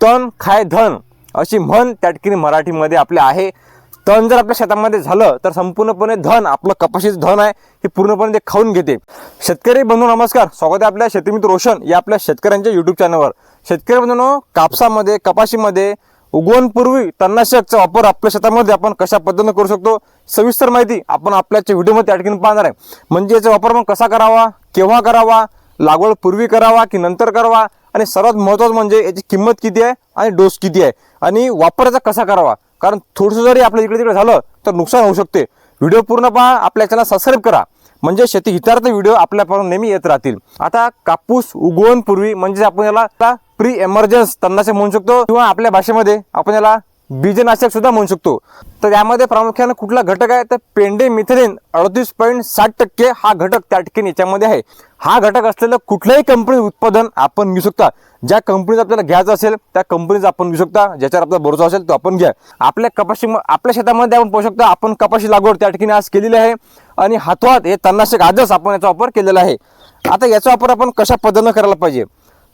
तण खाय धन अशी म्हण त्या ठिकाणी मराठीमध्ये आपले आहे. तण जर आपल्या शेतामध्ये झालं तर संपूर्णपणे धन आपलं कपाशीचं धन आहे हे पूर्णपणे ते खाऊन घेते. शेतकरी बंधू नमस्कार. स्वागत आहे आपल्या शेतीमित्र रोशन या आपल्या शेतकऱ्यांच्या यूट्यूब चॅनलवर शेतकरी बंधूंनो कापसामध्ये कपाशीमध्ये उगवणपूर्वी तणनाशकचा वापर आपल्या शेतामध्ये आपण कशा पद्धतीने करू शकतो सविस्तर माहिती आपण आपल्याच्या व्हिडिओमध्ये त्या ठिकाणी पाहणार आहे. म्हणजे याचा वापर मग कसा करावा केव्हा करावा लागवड पूर्वी करावा की नंतर करावा आणि सर्वात महत्त्वाचं म्हणजे याची किंमत किती आहे आणि डोस किती आहे. आणि वापराचा कसा करावा? कारण थोडंसं जरी आपल्या इकडे तिकडे झालं तर नुकसान होऊ शकते. व्हिडिओ पूर्ण पहा आपल्या चॅनल सबस्क्राईब करा. म्हणजे शेती हितार्थ व्हिडिओ आपल्यापर्यंत नेहमी येत राहतील. आता कापूस उगवणपूर्वी म्हणजे आपण याला प्री एमर्जन्स तन्नाशे म्हणू शकतो किंवा आपल्या भाषेमध्ये आपण याला बीजनाशक सुद्धा म्हणू शकतो. तर यामध्ये प्रामुख्याने कुठला घटक आहे? तर पेंडे मिथिलीन अडतीस पॉईंट साठ टक्के हा घटक त्या ठिकाणी याच्यामध्ये आहे. हा घटक असलेलं कुठल्याही कंपनी उत्पादन आपण घेऊ शकता. ज्या कंपनीचं आपल्याला घ्यायचं असेल त्या कंपनीचं आपण घेऊ शकता. ज्याच्यावर आपला भरोसा असेल तो आपण घ्या. आपल्या कपाशी आपल्या शेतामध्ये आपण पाहू शकता आपण कपाशी लागवड त्या ठिकाणी आज केलेली आहे. आणि हातवात हे तणनाशक आजच आपण याचा वापर केलेला आहे. आता याचा वापर आपण कशा पद्धतीनं करायला पाहिजे?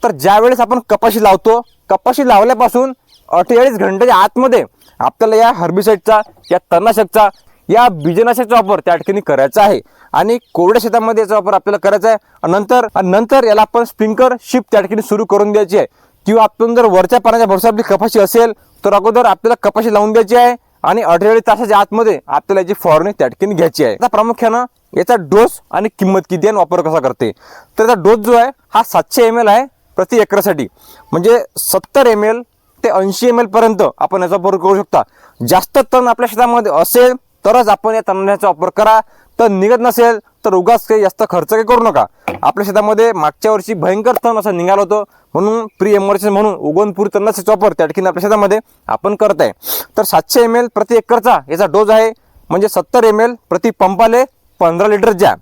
तर ज्यावेळेस आपण कपाशी लावतो कपाशी लावल्यापासून अठ्ठेचाळीस घंटेच्या आतमध्ये आपल्याला या हर्बिसाईडचा या तणनाशकचा या बीजनाशकचा वापर त्या ठिकाणी करायचा आहे. आणि कोरड्या शेतामध्ये याचा वापर आपल्याला करायचा आहे. आणि नंतर आणि नंतर याला आपण स्प्रिंकर शिप त्या ठिकाणी सुरू करून द्यायची आहे. किंवा आपण जर वरच्या पाण्याच्या भरसा आपली कपाशी असेल तर अगोदर आपल्याला कपाशी लावून द्यायची आहे. आणि अठ्ठेचाळीस तासाच्या आतमध्ये आपल्याला याची फवारणी त्या ठिकाणी घ्यायची आहे. आता प्रामुख्यानं याचा डोस आणि किंमत किती आणि वापर कसा करते? तर याचा डोस जो आहे हा सातशे एम एल आहे प्रति एकरासाठी. म्हणजे सत्तर एम एल ते ऐंशी एम एल पर्यंत आपण याचा वापर करू शकता. जास्त तण आपल्या शेतामध्ये असेल तरच आपण या तणाचा वापर करा. तण निघत नसेल तर उगाच काही जास्त खर्च काही करू नका. आपल्या शेतामध्ये मागच्या वर्षी भयंकर तण असं निघालं होतं. म्हणून प्री एमर्जन्सी म्हणून उगवणपूर तणाचा वापर त्या ठिकाणी आपल्या शेतामध्ये आपण करत आहे. तर सातशे एम एल प्रति एकरचा याचा डोस आहे म्हणजे सत्तर एम एल प्रति पंपाले पंधरा लिटर ज्या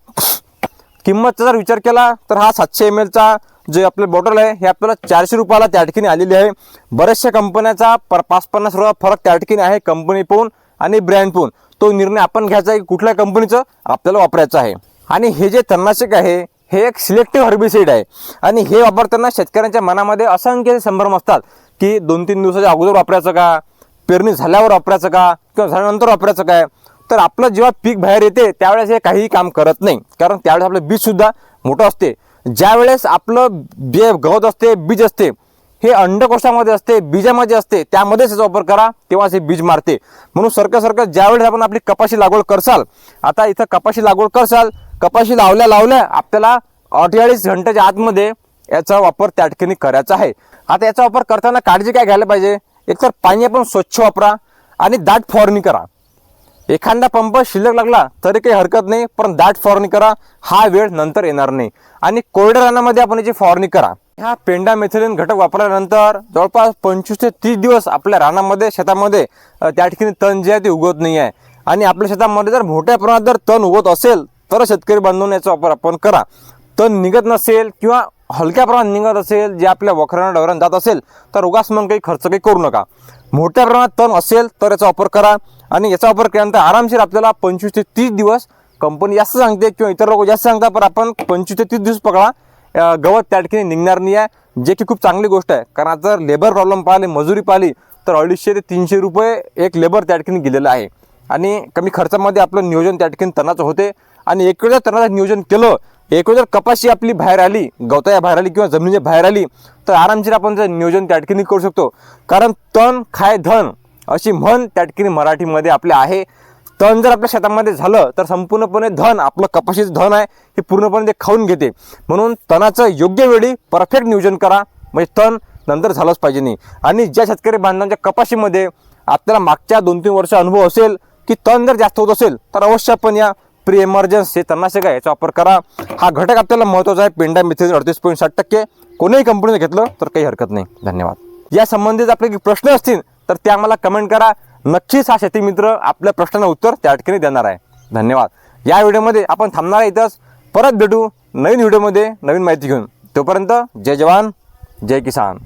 किंमतचा जर विचार केला तर हा सातशे एम एलचा जे आपलं बॉटल आहे हे आपल्याला चारशे रुपयाला त्या ठिकाणी आलेली आहे. बऱ्याचशा कंपन्याचा पर पाच पन्नास रुपया फरक त्या ठिकाणी आहे कंपनी पाहून आणि ब्रँड पाहून. तो निर्णय आपण घ्यायचा आहे की कुठल्या कंपनीचं आपल्याला वापरायचं आहे. आणि हे जे तणनाशक आहे हे एक सिलेक्टिव्ह हर्बिसाईड आहे. आणि हे वापरताना शेतकऱ्यांच्या मनामध्ये असंख्य संभ्रम असतात की दोन तीन दिवसाच्या अगोदर वापरायचं का? पेरणी झाल्यावर वापरायचं का? किंवा झाल्यानंतर वापरायचं काय? तर आपलं जेव्हा पीक बाहेर येते त्यावेळेस हे काहीही काम करत नाही. कारण त्यावेळेस आपलं बीजसुद्धा मोठं असते. ज्यावेळेस आपलं बे गवत असते बीज असते हे अंडकोशामध्ये असते बीजामध्ये असते त्यामध्येच याचा वापर करा तेव्हाच हे बीज मारते. म्हणून सरकं सरकं ज्यावेळेस आपण आपली कपाशी लागवड करसाल आता इथं कपाशी लागवड करसाल कपाशी लावल्या लावल्या आपल्याला अठ्ठेचाळीस घंट्याच्या आतमध्ये याचा वापर त्या ठिकाणी करायचा आहे. आता याचा वापर करताना काळजी काय घ्यायला पाहिजे? एकतर पाणी आपण स्वच्छ वापरा आणि दाट फवारणी करा. एखादा पंप शिल्लक लागला तरी काही हरकत नाही पण दाट फवारणी करा. हा वेळ नंतर येणार नाही. आणि कोरड्या रानामध्ये आपण याची फवारणी करा ह्या पेंडामेथिलीन घटक वापरल्यानंतर जवळपास पंचवीस ते तीस दिवस आपल्या रानामध्ये शेतामध्ये त्या ठिकाणी तण जे आहे ते उगवत नाही आहे. आणि आपल्या शेतामध्ये जर मोठ्या प्रमाणात जर तण उगवत असेल तर शेतकरी बांधून याचा वापर आपण करा. तण निघत नसेल किंवा हलक्या प्रमाणात निघत असेल जे आपल्या वखरांना डवरांना जात असेल तर उगाच मग काही खर्च काही करू नका. मोठ्या प्रमाणात तण असेल तर याचा वापर करा. आणि याचा वापर केल्यानंतर आरामशीर आपल्याला पंचवीस ते तीस दिवस कंपनी जास्त सांगते किंवा इतर लोक जास्त सांगतात पण आपण पंचवीस ते तीस दिवस पकडा. गवत त्या ठिकाणी निघणार नाही आहे जे की खूप चांगली गोष्ट आहे. कारण आता जर लेबर प्रॉब्लेम पाहिली मजुरी पाहिली तर अडीचशे ते तीनशे रुपये एक लेबर त्या ठिकाणी गेलेलं आहे. आणि कमी खर्चामध्ये आपलं नियोजन त्या ठिकाणी तणाचं होते. आणि एक वेळ जर तणाचं नियोजन केलं एकूण जर कपाशी आपली बाहेर आली गवताया बाहेर आली किंवा जमिनीच्या बाहेर आली तर आरामशीर आपण त्याचं नियोजन त्या ठिकाणी करू शकतो. कारण तण खाय धन अशी म्हण त्या ठिकाणी मराठीमध्ये आपल्या आहे. तण जर आपल्या शेतामध्ये झालं तर संपूर्णपणे धन आपलं कपाशीचं धन आहे हे पूर्णपणे ते खाऊन घेते. म्हणून तणाचं योग्य वेळी परफेक्ट नियोजन करा. म्हणजे तण नंतर झालंच पाहिजे नाही. आणि ज्या शेतकरी बांधवांच्या कपाशीमध्ये आपल्याला मागच्या दोन तीन वर्ष अनुभव असेल की तण जर जास्त होत असेल तर अवश्य आपण या प्री इमर्जन्सी तन्नाशक आहे याचा वापर करा. हा घटक आपल्याला महत्त्वाचा आहे पेंडा मिथेन अडतीस पॉईंट साठ टक्के. कोणीही कंपनीने घेतलं तर काही हरकत नाही. धन्यवाद. या संबंधित आपले काही प्रश्न असतील तर ते आम्हाला कमेंट करा. नक्कीच हा शेतीमित्र आपल्या प्रश्नांना उत्तर त्या ठिकाणी देणार आहे. धन्यवाद. या व्हिडिओमध्ये आपण थांबणार आहे इथंच. परत भेटू नवीन व्हिडिओमध्ये नवीन माहिती घेऊन. तोपर्यंत जय जवान जय किसान.